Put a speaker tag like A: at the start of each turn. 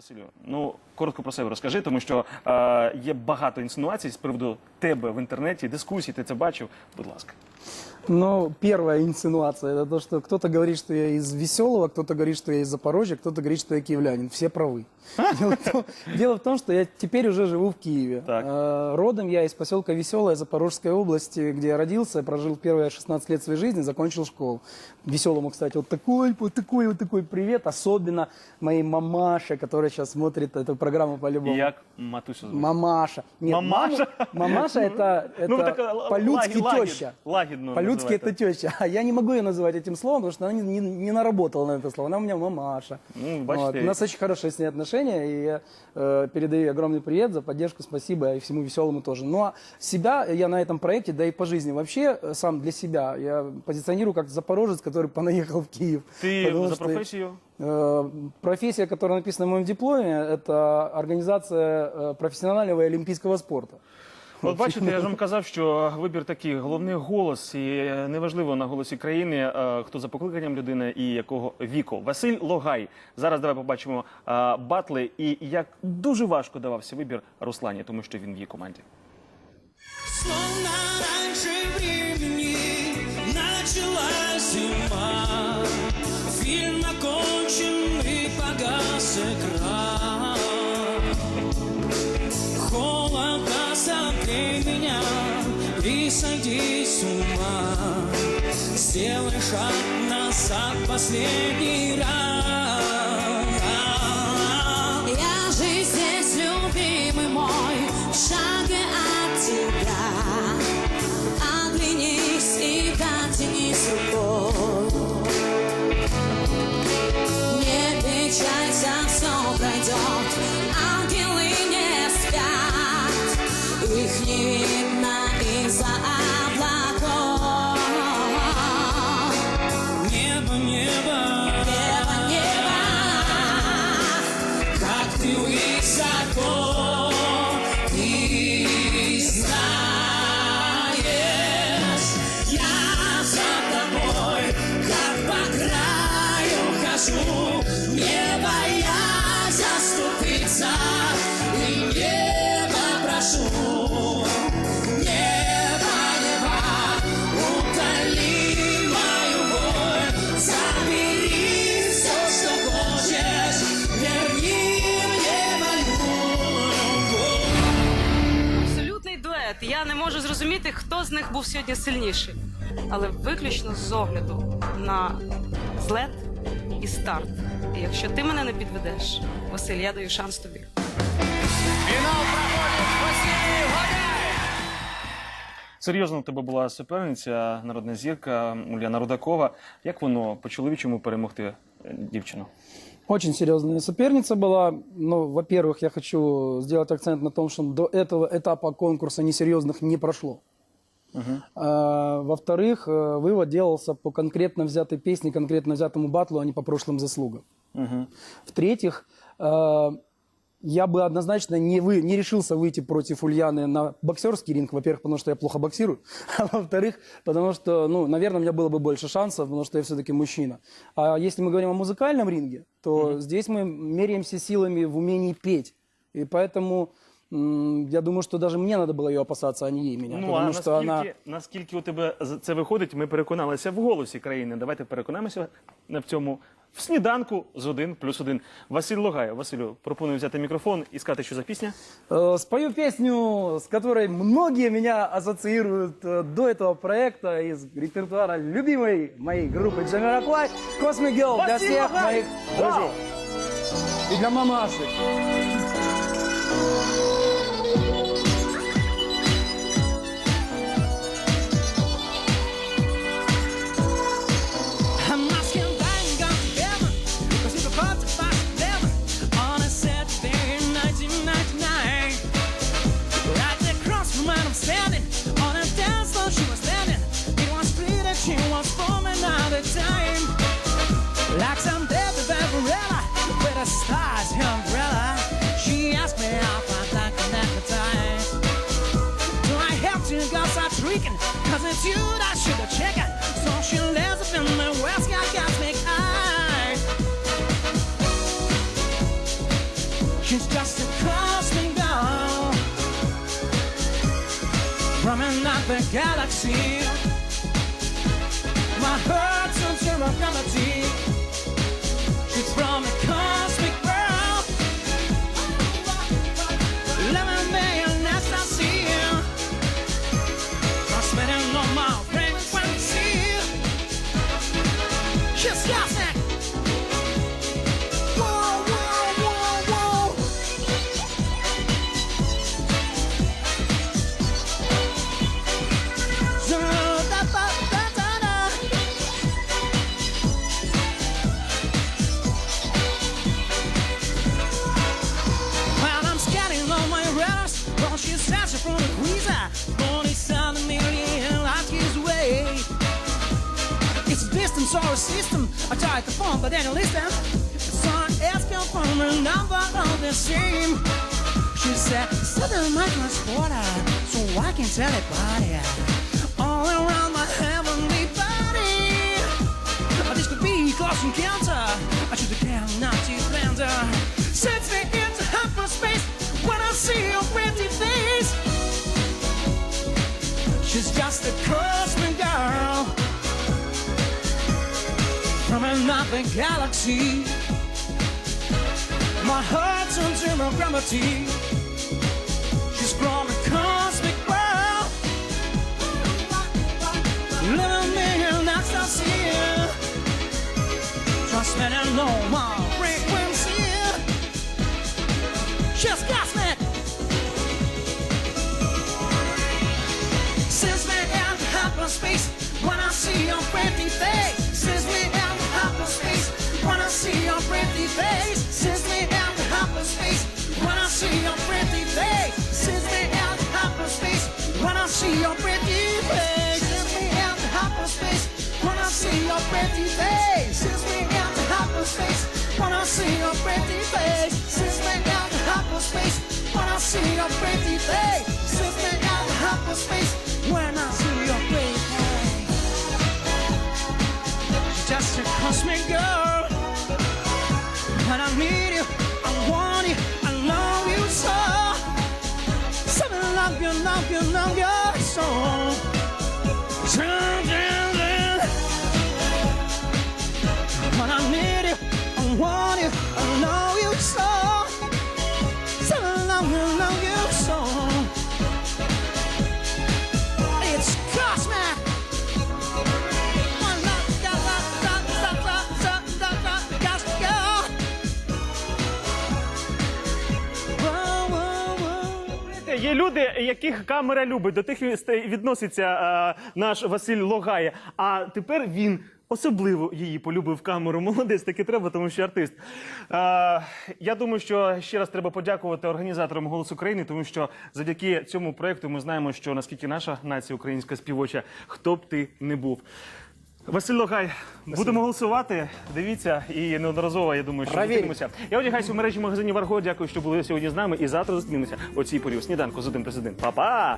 A: Василю, ну коротко про себе розкажи, тому що е, є багато інсинуацій з приводу тебе в інтернеті, дискусій, ти це бачив. Будь ласка.
B: Ну, первая инсинуация, это то, что кто-то говорит, что я из Веселого, кто-то говорит, что я из Запорожья, кто-то говорит, что я киевлянин. Все правы. Дело в том, дело в том, что я теперь уже живу в Киеве.
A: Так.
B: Э, Родом я из поселка Веселая Запорожской области, где я родился, прожил первые 16 лет своей жизни, закончил школу. Веселому, кстати, вот такой, вот такой, вот такой привет. Особенно моей мамаше, которая сейчас смотрит эту программу
A: І
B: по-любому.
A: як матусю звати?
B: Мамаша. Нет,
A: Мамаша?
B: маму- мамаша это, это
A: Ну, так, л-
B: по-людски
A: лаги- лаги-
B: теща.
A: лагідно
B: По-людски
A: називайте.
B: это теща. А я не могу ее называть этим словом, потому что она не, не- не наработала на это слово. Она у меня мамаша.
A: Ну, бачите.
B: У нас очень хорошие с ней отношения, и я э, передаю ей огромный привет за поддержку, спасибо, и всему веселому тоже. Ну а себя я на этом проекте, да и по жизни вообще э, сам для себя, я позиционирую как запорожец, который понаехал в Киев.
A: Ти
B: Потому
A: за
B: что,
A: професію?
B: э, Профессия, которая написана в моем дипломе, это организация э, профессионального и олимпийского спорта.
A: От бачите, я ж вам казав, що вибір такий головний голос, і неважливо на голосі країни, е, хто за покликанням людини і якого віку. Василь Логай. Зараз давай побачимо е, батли і як дуже важко давався вибір Руслані, тому що він в її команді.
C: И с ума. Сделай шаг назад последний раз
D: зрозуміти, хто з них був сьогодні сильніший. Але виключно з огляду на злет і старт. І якщо ти мене не підведеш, Василь, я даю шанс тобі.
C: Финал проходит Василий Гуляй.
A: Серйозно у тебе була суперниця, народна зірка Уляна Рудакова. Як воно по-чоловічому перемогти е, дівчину?
B: Очень серьезная соперница была. Ну, во-первых, я хочу сделать акцент на том, что до этого этапа конкурса несерьезных не прошло. А, во-вторых, э, вывод делался по конкретно взятой песне, конкретно взятому батлу, а не по прошлым заслугам.
A: Угу.
B: В-третьих, э, я бы однозначно не, вы, не решился выйти против Ульяны на боксерский ринг, во-первых, потому что я плохо боксирую, а во-вторых, потому что, ну, наверное, у меня было бы больше шансов, потому что я все-таки мужчина. А если мы говорим о музыкальном ринге, то здесь мы меряемся силами в умении петь. И поэтому я думаю, что даже мне надо было ее опасаться, а не ей меня.
A: Ну
B: потому
A: а
B: что
A: наскільки,
B: она...
A: наскільки у тебе з- це виходить, ми переконалися в голосі країни. Давайте переконаємося в цьому в сніданку з один плюс один. Василь Логай. Василю, пропоную взяти мікрофон і сказати, що за пісня.
B: Э, Спою песню, с которой многие меня ассоциируют э, до этого проекта из репертуара любимой моей группы Джамираквай «Cosmic Girl» для
A: Василий
B: всех
A: Логай!
B: моих
A: Вау!
B: друзей. И для мамаши.
C: To go start shrieking? Cause it's you that should have checking. So she lives up in the West, got make high.
B: She's just a cosmic girl from another galaxy. My heart's on zero gravity. Yeah. A distant solar system. I tried the phone, but then you listen. The sun is come from a number of the same. She said, Southern Michael's border, so I can tell it body. All around my heavenly body. This could be close encounter. I should have not to blender. Sets me into hyperspace when I see your pretty face. She's just a cosmic girl staring at the galaxy. My heart turns into gravity. She's from a cosmic world. Living in ecstasy. Trust me, I know my real. Pretty face. Since we me in hyperspace, when I see your pretty face. Since we me in hyperspace, when I see your pretty face. Since we me in hyperspace, when I see your pretty face. Just a cosmic girl. When I need you, I want you, I love you so. So I love you, love you, love you so. want you, I love you so. So love you, love you so. It's cosmic.
A: Є люди, яких камера любить, до тих відноситься е, наш Василь Логає. А тепер він особливо її полюбив камеру. Молодець, таки треба, тому що артист. Е, я думаю, що ще раз треба подякувати організаторам «Голос України», тому що завдяки цьому проекту ми знаємо, що наскільки наша нація українська співоча, хто б ти не був. Василь Логай, будемо голосувати. Дивіться і неодноразово, я думаю, що
E: Провіримо.
A: зустрінемося. Я одягаюся в мережі магазинів Арго. Дякую, що були сьогодні з нами. І завтра зустрінемося о цій порі. Сніданку з один плюс один. Па-па!